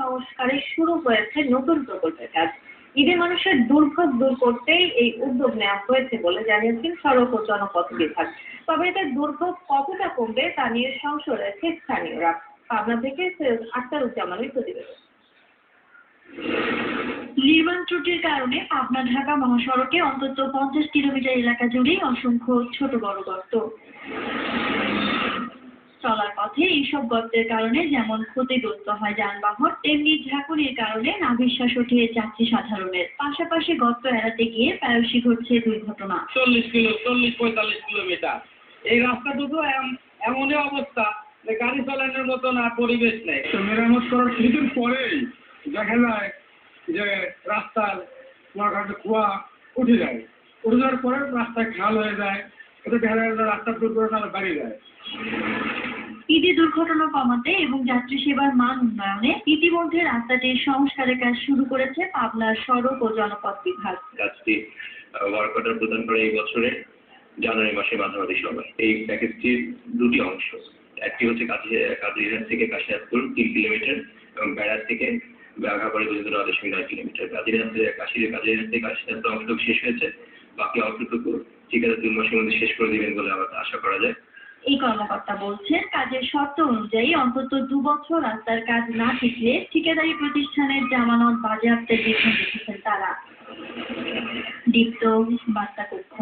সংস্কারে শুরু হয়েছে নতুন প্রকল্পের কাজ। ঈদে মানুষের দুর্ভোগ দূর করতেই এই উদ্যোগ নেওয়া হয়েছে বলে জানিয়েছেন সড়ক ও জনপথ বিভাগ। তবে এতে দুর্ভোগ কতটা কমবে তা নিয়ে সংশয় রয়েছে স্থানীয়রা। পাবনা থেকে সৈয়দ আখতারুজ্জামানের প্রতিবেদন। নির্মাণ ত্রুটির কারণে পাবনা, ঢাকা মহাসড়কে অন্তত পঞ্চাশ কিলোমিটার এলাকা জুড়েই অসংখ্য ছোট বড় গর্ত। পথে এইসব গর্তের কারণে যেমন ক্ষতিগ্রস্ত হয় যানবাহন তেমনি ঝাঁকুনির কারণে নাভিশ্বাস ওঠে যাত্রী সাধারণের। পাশাপাশি গর্ত এড়াতে গিয়ে প্রায়শই ঘটছে দুর্ঘটনা। চল্লিশ কিলো চল্লিশ পঁয়তাল্লিশ কিলোমিটার। এই রাস্তাটুকু এম- এমনই অবস্থা যে গাড়ি চালানোর মতন আর পরিবেশ নেই। তো মেরামত করার কিছুদিন পরেই দেখা যায় যে রাস্তার কুয়াঘাটে কুয়া উঠে যায়। উঠে যাওয়ার পরে রাস্তায় খাল হয়ে যায়। এতে দেখা যায় যে রাস্তার দুর্ঘটনা আরও বেড়ে যায়। ঈদে দুর্ঘটনা কমাতে এবং যাত্রী সেবার মান উন্নয়নে ইতিমধ্যে রাস্তাটির সংস্কারের কাজ শুরু করেছে পাবনার সড়ক ও জনপথ বিভাগ। কাজটি ওয়ার্ক অর্ডার প্রদান করে এই বছরে জানুয়ারি মাসের মাঝামাঝি সময় এই প্যাকেজটির দুটি অংশ। একটি হচ্ছে কাজী থেকে কাশিনাথপুর তিন কিলোমিটার এবং বেড়ার থেকে বাঘাবাড়ি পর্যন্ত নয় দশমিক নয় কিলোমিটার। কাজীরহাট কাশির কাজীরহাট থেকে কাশিনাথপুর অংশটুকু শেষ হয়েছে। বাকি অংশটুকু ঠিক আছে দুই মাসের মধ্যে শেষ করে দিবেন বলে আমার আশা করা যায়। এই কর্মকর্তা বলছেন, কাজের শর্ত অনুযায়ী অন্তত দু বছর রাস্তার কাজ না শিখলে ঠিকাদারি প্রতিষ্ঠানের জামানত বাজেয়াপ্তের বিধান রেখেছেন তারা। দীপ্ত বার্তা কক্ষ